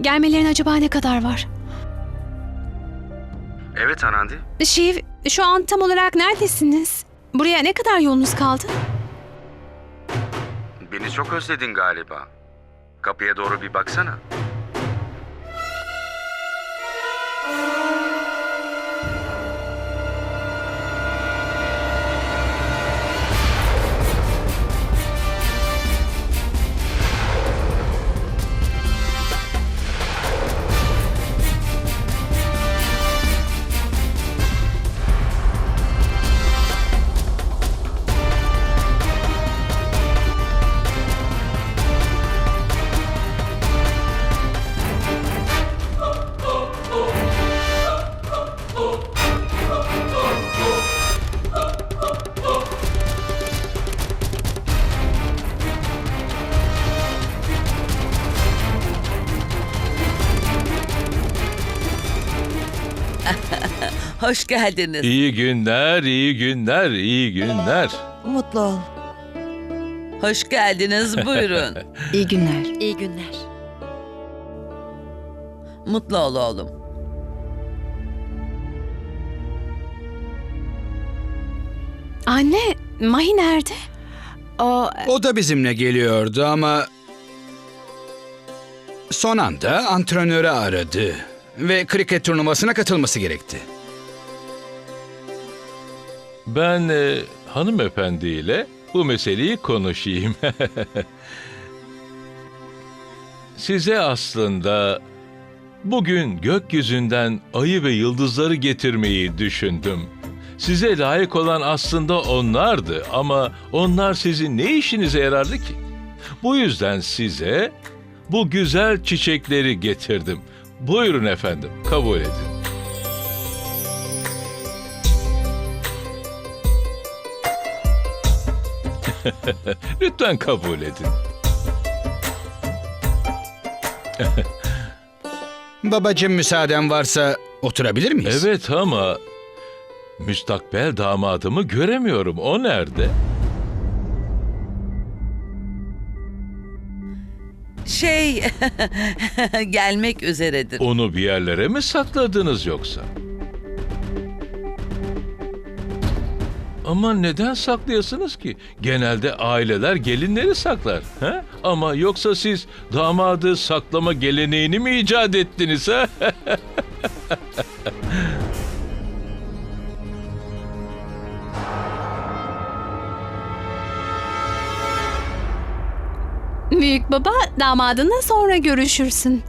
Gelmelerine acaba ne kadar var? Evet Anandi. Şiv, şu an tam olarak neredesiniz? Buraya ne kadar yolunuz kaldı? Beni çok özledin galiba. Kapıya doğru bir baksana. Hoş geldiniz. İyi günler, iyi günler, iyi günler. Mutlu ol. Hoş geldiniz. Buyurun. İyi günler. İyi günler. Mutlu ol oğlum. Anne, Mahi nerede? O, O da bizimle geliyordu ama son anda antrenörü aradı ve kriket turnuvasına katılması gerekti. Ben e, hanımefendiyle bu meseleyi konuşayım. Size aslında bugün gökyüzünden ayı ve yıldızları getirmeyi düşündüm. Size layık olan aslında onlardı ama onlar sizin ne işinize yarardı ki? Bu yüzden size bu güzel çiçekleri getirdim. Buyurun efendim, kabul edin. Lütfen kabul edin. Babacım müsaaden varsa oturabilir miyiz? Evet ama müstakbel damadımı göremiyorum. O nerede? Şey, gelmek üzeredir. Onu bir yerlere mi sakladınız yoksa? Ama neden saklıyorsunuz ki? Genelde aileler gelinleri saklar. He? Ama yoksa siz damadı saklama geleneğini mi icat ettiniz? He? büyük baba damadınla sonra görüşürsün.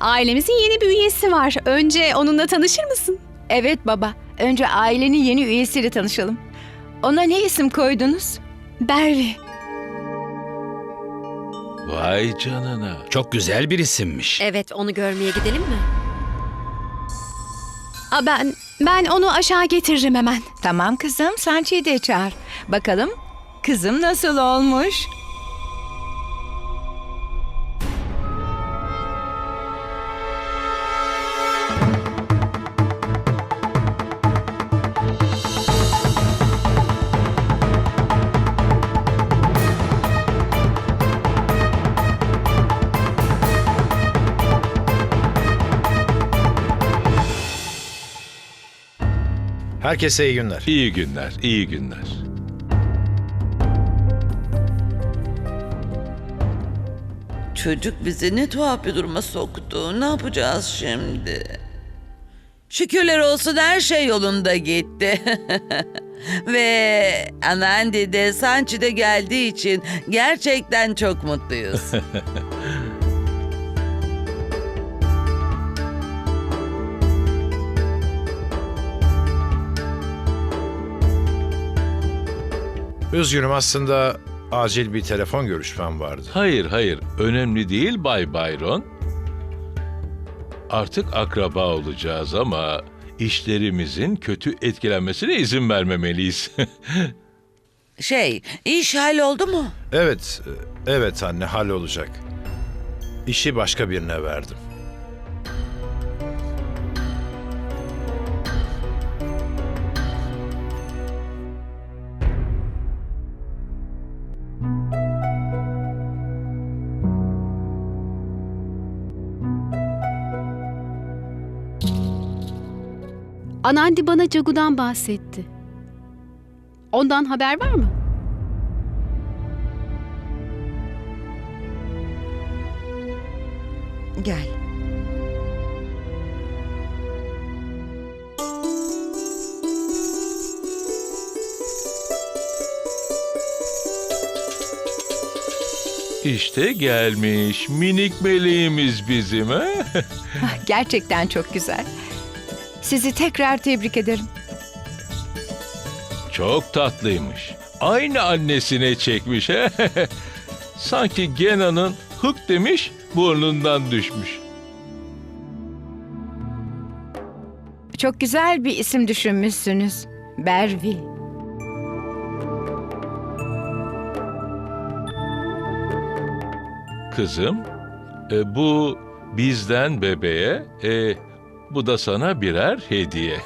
Ailemizin yeni bir üyesi var. Önce onunla tanışır mısın? Evet baba. Önce ailenin yeni üyesiyle tanışalım. Ona ne isim koydunuz? Bervi. Vay canına. Çok güzel bir isimmiş. Evet, onu görmeye gidelim mi? Aa, ben ben onu aşağı getiririm hemen. Tamam kızım, Sanchi'yi de çağır. Bakalım kızım nasıl olmuş? Herkese iyi günler. İyi günler, iyi günler. Çocuk bizi ne tuhaf bir duruma soktu. Ne yapacağız şimdi? Şükürler olsun her şey yolunda gitti. Ve Anandi de Sanchi de geldiği için gerçekten çok mutluyuz. Üzgünüm aslında acil bir telefon görüşmem vardı. Hayır, hayır. Önemli değil Bay Byron. Artık akraba olacağız ama işlerimizin kötü etkilenmesine izin vermemeliyiz. şey, iş halloldu mu? Evet, evet anne hallolacak. İşi başka birine verdim. Anandi bana Cagu'dan bahsetti. Ondan haber var mı? Gel. İşte gelmiş minik meleğimiz bizim ha? Gerçekten çok güzel. Sizi tekrar tebrik ederim. Çok tatlıymış. Aynı annesine çekmiş he. Sanki Gena'nın hık demiş burnundan düşmüş. Çok güzel bir isim düşünmüşsünüz. Bervi. Kızım, e, bu bizden bebeğe, e, bu da sana birer hediye.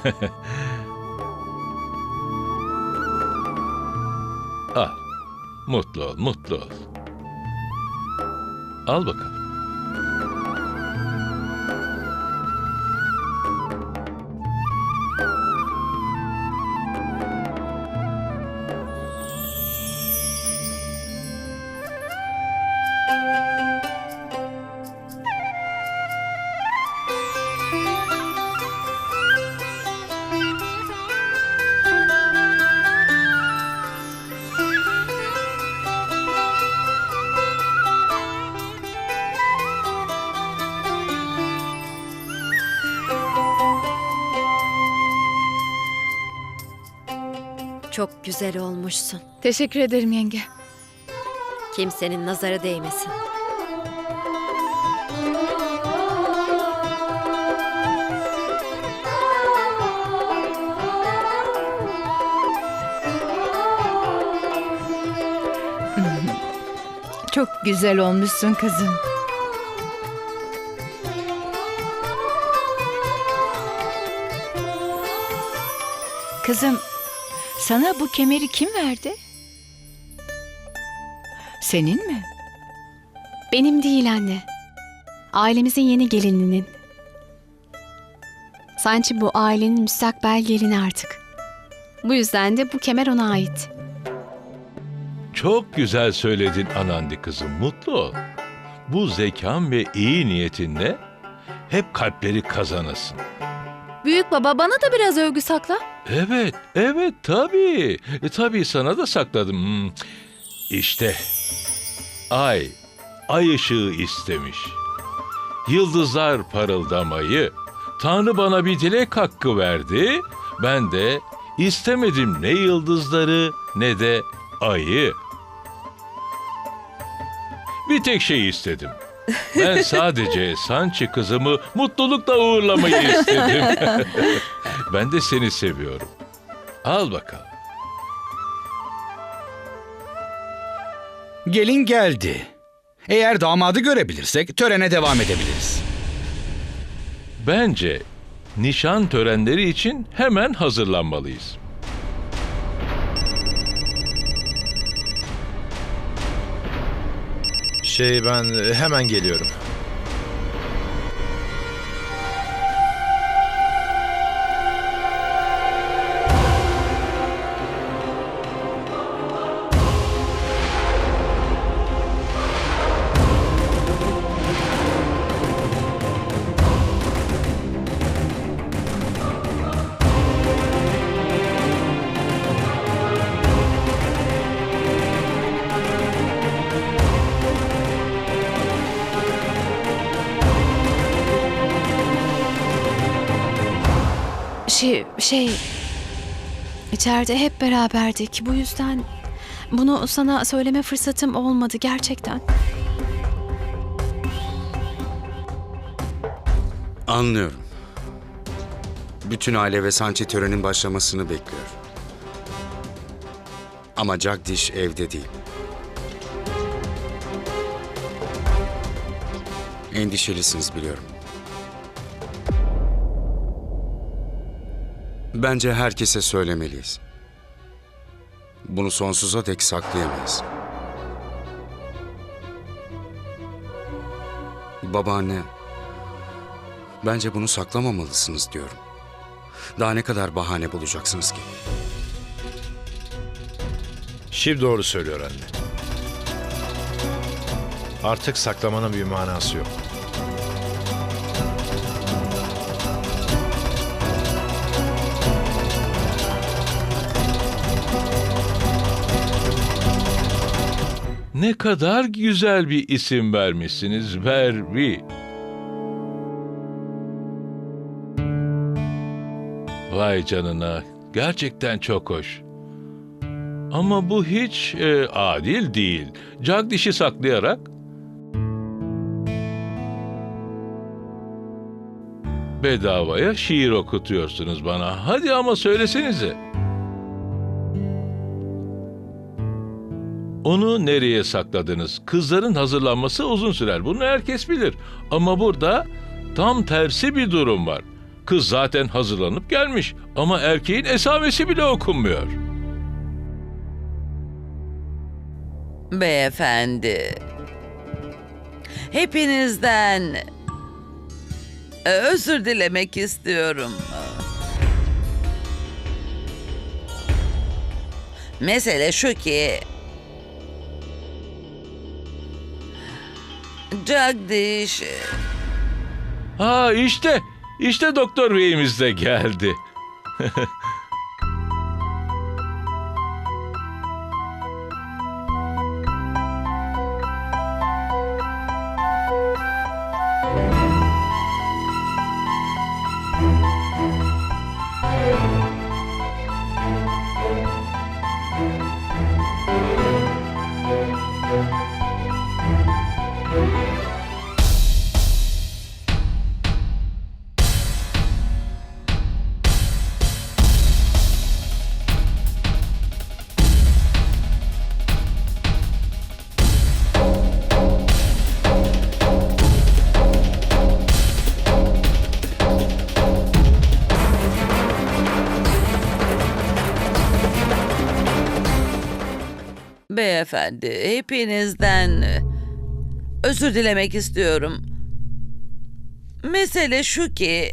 Al, mutlu ol, mutlu ol. Al bakalım. Çok güzel olmuşsun. Teşekkür ederim yenge. Kimsenin nazarı değmesin. Çok güzel olmuşsun kızım. Kızım, sana bu kemeri kim verdi? Senin mi? Benim değil anne. Ailemizin yeni gelininin. Sanki bu ailenin müstakbel gelini artık. Bu yüzden de bu kemer ona ait. Çok güzel söyledin Anandi kızım, mutlu ol. Bu zekan ve iyi niyetinle hep kalpleri kazanasın. Büyük baba bana da biraz övgü sakla. Evet, evet tabii. E, tabii sana da sakladım. Hmm. İşte ay, ay ışığı istemiş. Yıldızlar parıldamayı. Tanrı bana bir dilek hakkı verdi. Ben de istemedim ne yıldızları ne de ayı. Bir tek şey istedim. Ben sadece Sanchi kızımı mutlulukla uğurlamayı istedim. ben de seni seviyorum. Al bakalım. Gelin geldi. Eğer damadı görebilirsek törene devam edebiliriz. Bence nişan törenleri için hemen hazırlanmalıyız. Şey ben e, hemen geliyorum. Şey, şey... içeride hep beraberdik. Bu yüzden bunu sana söyleme fırsatım olmadı gerçekten. Anlıyorum. Bütün aile ve Sanchi törenin başlamasını bekliyor. Ama Jagdish evde değil. Endişelisiniz biliyorum. Bence herkese söylemeliyiz. Bunu sonsuza dek saklayamayız. Babaanne, bence bunu saklamamalısınız diyorum. Daha ne kadar bahane bulacaksınız ki? Şiv doğru söylüyor anne. Artık saklamanın bir manası yok. Ne kadar güzel bir isim vermişsiniz Verbi. Vay canına, gerçekten çok hoş. Ama bu hiç e, adil değil. Jagdish'i saklayarak bedavaya şiir okutuyorsunuz bana. Hadi ama söylesenize. Onu nereye sakladınız? Kızların hazırlanması uzun sürer. Bunu herkes bilir. Ama burada tam tersi bir durum var. Kız zaten hazırlanıp gelmiş ama erkeğin esamesi bile okunmuyor. Beyefendi. Hepinizden e, özür dilemek istiyorum. Mesele şu ki Jagdish Ha işte, işte doktor beyimiz de geldi. Beyefendi, hepinizden özür dilemek istiyorum. Mesele şu ki...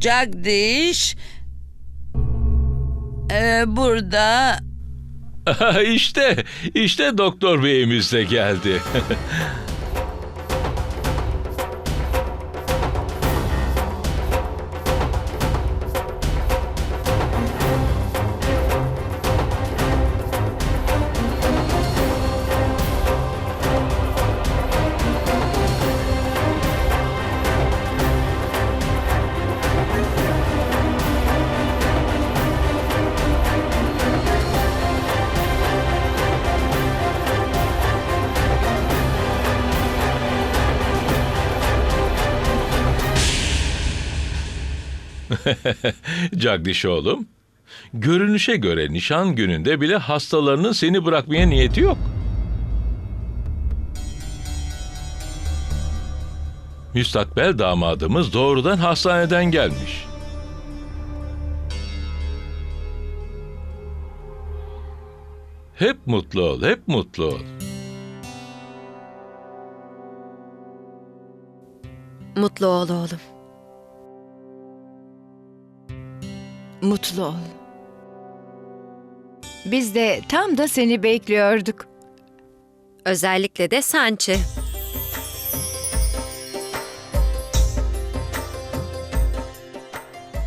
Jagdish... e, burada... işte, işte doktor beyimiz de geldi. Cagdiş oğlum, görünüşe göre nişan gününde bile hastalarının seni bırakmaya niyeti yok. Müstakbel damadımız doğrudan hastaneden gelmiş. Hep mutlu ol, hep mutlu ol. Mutlu ol oğlum. Mutlu ol. Biz de tam da seni bekliyorduk. Özellikle de Sanchi.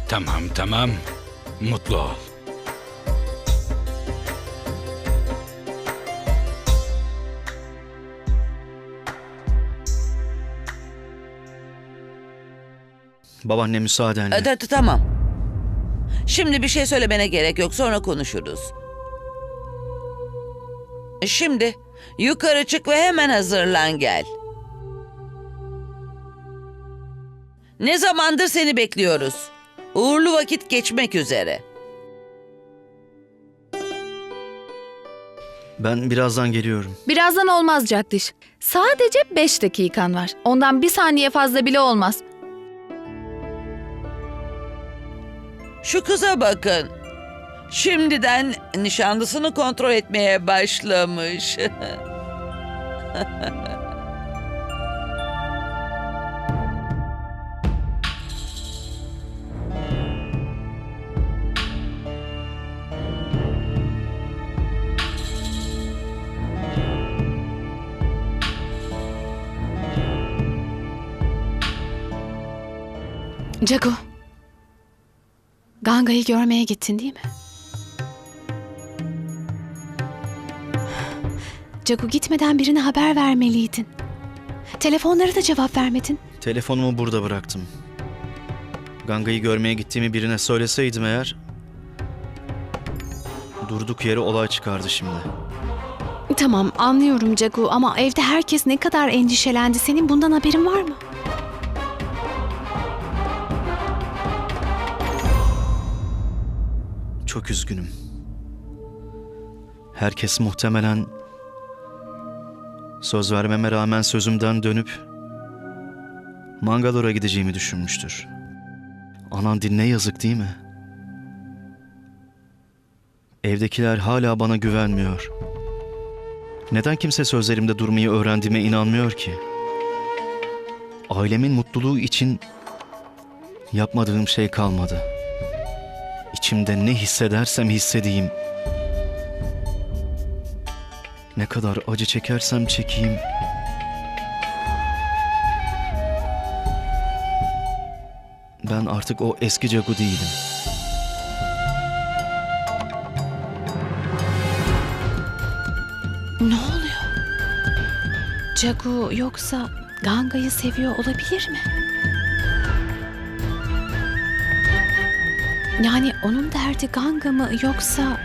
Tamam tamam. Mutlu ol. Babaanne müsaadenle. E, ta- ta- tamam. Şimdi bir şey söylemene gerek yok. Sonra konuşuruz. Şimdi yukarı çık ve hemen hazırlan gel. Ne zamandır seni bekliyoruz. Uğurlu vakit geçmek üzere. Ben birazdan geliyorum. Birazdan olmaz Jagdish. Sadece beş dakikan var. Ondan bir saniye fazla bile olmaz. Şu kıza bakın. Şimdiden nişanlısını kontrol etmeye başlamış. Jago. Ganga'yı görmeye gittin değil mi? Cagu gitmeden birine haber vermeliydin. Telefonlara da cevap vermedin. Telefonumu burada bıraktım. Ganga'yı görmeye gittiğimi birine söyleseydim eğer... Durduk yere olay çıkardı şimdi. Tamam anlıyorum Cagu ama evde herkes ne kadar endişelendi. Senin bundan haberin var mı? Çok üzgünüm. Herkes muhtemelen söz vermeme rağmen sözümden dönüp Mangalore gideceğimi düşünmüştür. Anan dinle yazık değil mi? Evdekiler hala bana güvenmiyor. Neden kimse sözlerimde durmayı öğrendiğime inanmıyor ki? Ailemin mutluluğu için yapmadığım şey kalmadı. İçimde ne hissedersem hissedeyim. Ne kadar acı çekersem çekeyim. Ben artık o eski Cagu değilim. Ne oluyor? Cagu yoksa Ganga'yı seviyor olabilir mi? Yani onun derdi Ganga mı yoksa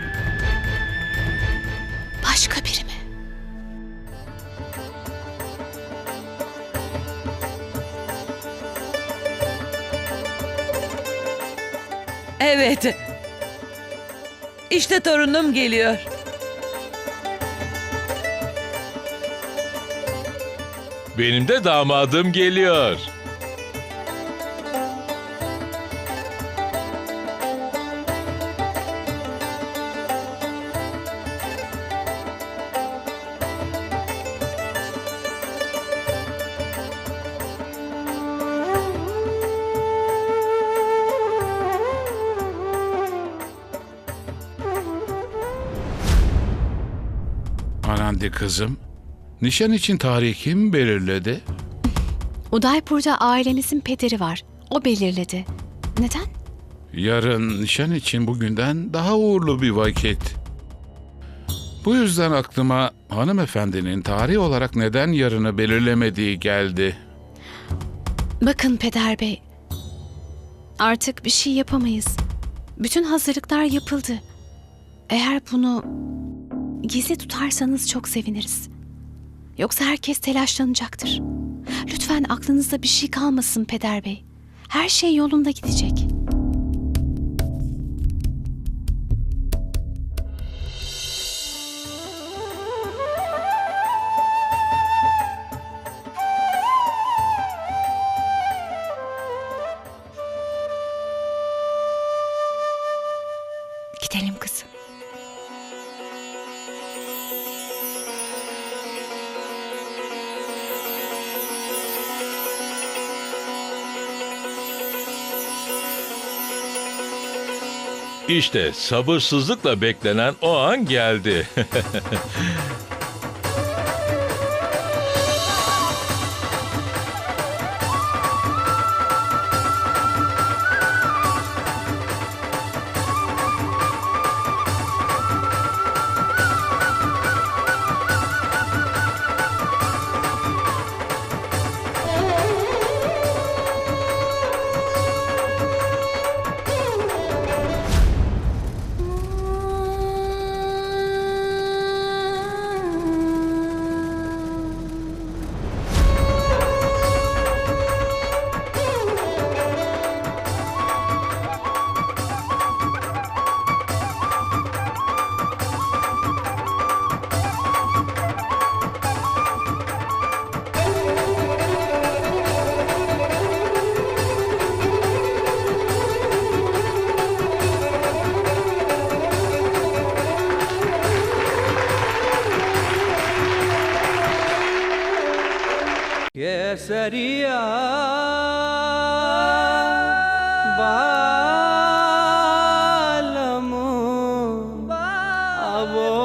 başka biri mi? Evet. İşte torunum geliyor. Benim de damadım geliyor. Anandi kızım, nişan için tarihi kim belirledi? Udaipur'da ailemizin pederi var. O belirledi. Neden? Yarın nişan için bugünden daha uğurlu bir vakit. Bu yüzden aklıma hanımefendinin tarih olarak neden yarını belirlemediği geldi. Bakın Peder Bey. Artık bir şey yapamayız. Bütün hazırlıklar yapıldı. Eğer bunu gizli tutarsanız çok seviniriz. Yoksa herkes telaşlanacaktır. Lütfen aklınızda bir şey kalmasın Peder Bey. Her şey yolunda gidecek. İşte sabırsızlıkla beklenen o an geldi.